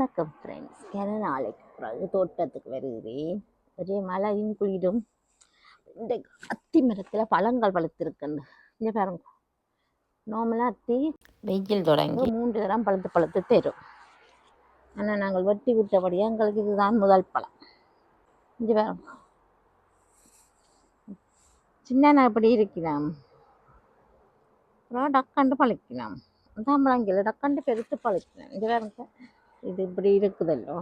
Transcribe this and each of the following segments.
வணக்கம் ஃப்ரெண்ட்ஸ் கன நாளைக்கு பிறகு தோட்டத்துக்கு வருகிறேன். ஒரே மழையும் குளிரும். இந்த அத்தி மரத்தில் பழங்கள் பழுத்திருக்குன்னு இங்கே பாருங்க. நார்மலாக அத்தி வெயில் தொடங்கி. மூன்று தரம் பழுத்து பழுத்து தரும். ஆனால் நாங்கள் வெட்டி விட்டபடியாக எங்களுக்கு இதுதான் முதல் பழம். இங்கே பாருங்க. சின்ன இப்படி இருக்கிறான் அப்புறம் டக்காண்டு பழிக்கலாம் தாம்பழங்கில் டக்காண்டு பெருத்து பழிக்கலாம் இங்கே பாருங்க. இது இப்படி இருக்குதல்லோ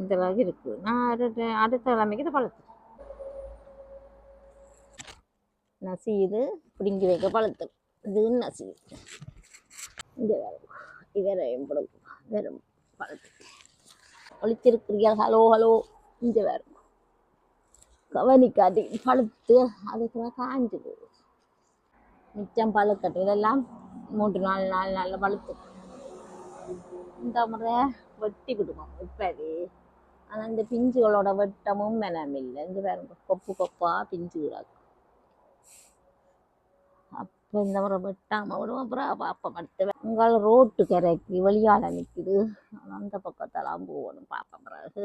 இந்த அளவுக்கு இருக்குது. நான் அடுத்த அடுத்த கிழமைக்கு இது நசி நசீது பிடுங்கி வைக்க பழுத்து இது நசீது இந்த வேறு இவரையும் பிடுங்கும் வெறும் பழுத்து ஒழிச்சிருக்கிறீர்கள் ஹலோ ஹலோ. இந்த வேற கவனிக்காது. பழுத்து. அதுக்குள்ள காஞ்சு போகுது. மிச்சம் பழுக்கட்டும் இதெல்லாம் மூன்று நாலு நாலு நாளில் பழுத்து இந்த முறை வெட்டி விடுவோம் இப்படி ஆனால் இந்த பிஞ்சுகளோட வெட்டமும் மெனம் இல்லை. இங்கே பாருங்க கொப்பு கொப்பா பிஞ்சு கிடக்கும். அப்போ இந்த முறை வெட்டாமல் விடுவோம். அப்புறம் அப்போ படுத்து உங்களால் ரோட்டு கரைக்கு வெளியால் நிற்குது அந்த பக்கத்தெல்லாம் போகணும் பார்ப்பேன் பிறகு.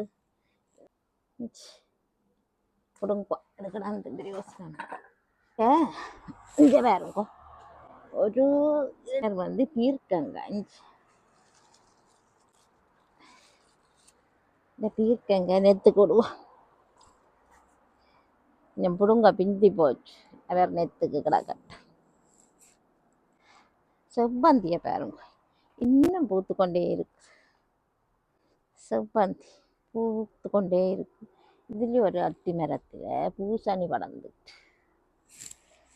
கொடுங்கோ. எனக்கு நான் இந்த யோசனை ஏ இங்கே பாருங்க. ஒரு வந்து பீர்க்கங்காய் இந்த பீர்க்கங்க நெத்து கொடுவோம் என் புடுங்க பிந்தி போச்சு. அவர் நெத்துக்கு கிடக்கட்ட செவ்வந்தியை பாருங்க. இன்னும் பூத்து கொண்டே இருக்கு. செவ்வந்தி பூத்து கொண்டே இருக்கு. இதுலேயும் ஒரு அத்தி மரத்தில் பூசணி படர்ந்துட்டு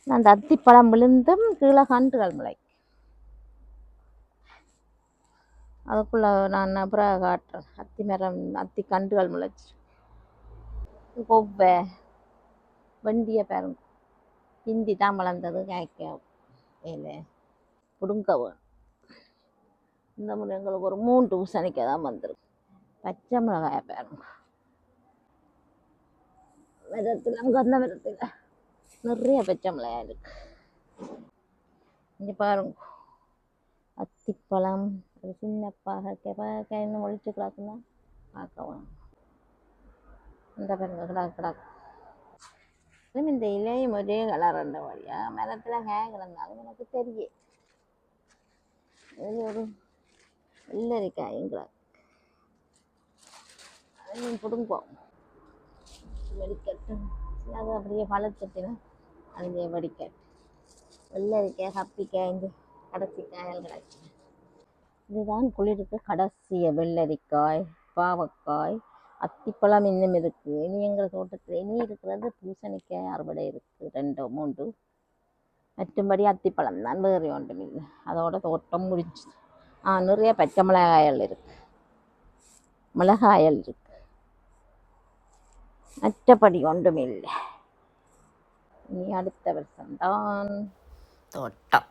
அந்த அத்திப்பழம் விழுந்தும் கீழே கண்டுகள் முளைக்கும். அதுக்குள்ளே நான் அப்புறம் காட்டுறேன். அத்தி மரம் அத்தி கண்டுகள் முளைச்சி. கொவ்வை வண்டியை பாருங்க. ஹிந்தி தான் வளர்ந்தது கேட்க இல்லை பிடுங்க வேணும். இந்த முறை எங்களுக்கு ஒரு மூணு டூசணிக்க தான் வந்திருக்கு. பச்சை மிளகாயை பாருங்க. விதத்தில் அங்கே அந்த விதத்தில். நிறைய பச்சை மிளகாய் இருக்குது இங்கே பாருங்க. அத்திப்பழம் ஒரு சின்ன பாகக்காய் பாகக்காய் ஒழிச்சு பார்க்கவும் இந்த பாருங்க கிடக்கு கிடக்கு. இந்த இலையும் ஒரே கலர் ரெண்டு வழியா மரத்தில் ஹேங் இருந்தாலும் எனக்கு தெரியும். இது ஒரு வெள்ளரிக்காயும் கிடக்கு. அதையும் பிடுங்குவோம். வெடிக்கட்டும். அது அப்படியே பழச்சட்டினா அங்கே வெடிக்கட்டு வெள்ளரிக்காய் கப்பிக்காய் இந்த கடைசி காயல் கிடக்கு. இதுதான் குளிருக்கு கடைசிய வெள்ளரிக்காய் பாவக்காய் அத்திப்பழம் இன்னும் இருக்குது இனி எங்கள் தோட்டத்தில் இனி இருக்கிறது பூசணிக்காய் அறுவடை இருக்குது ரெண்டோ மூன்று. மற்றும்படி அத்திப்பழம் தான். வேறு ஒன்றும் இல்லை. அதோட தோட்டம் முடிச்சு ஆ நிறைய பச்சை மிளகாயல் இருக்குது மிளகாயல் இருக்குது மற்றபடி ஒன்றும் இல்லை. இனி அடுத்த வருஷம்தான் தோட்டம்.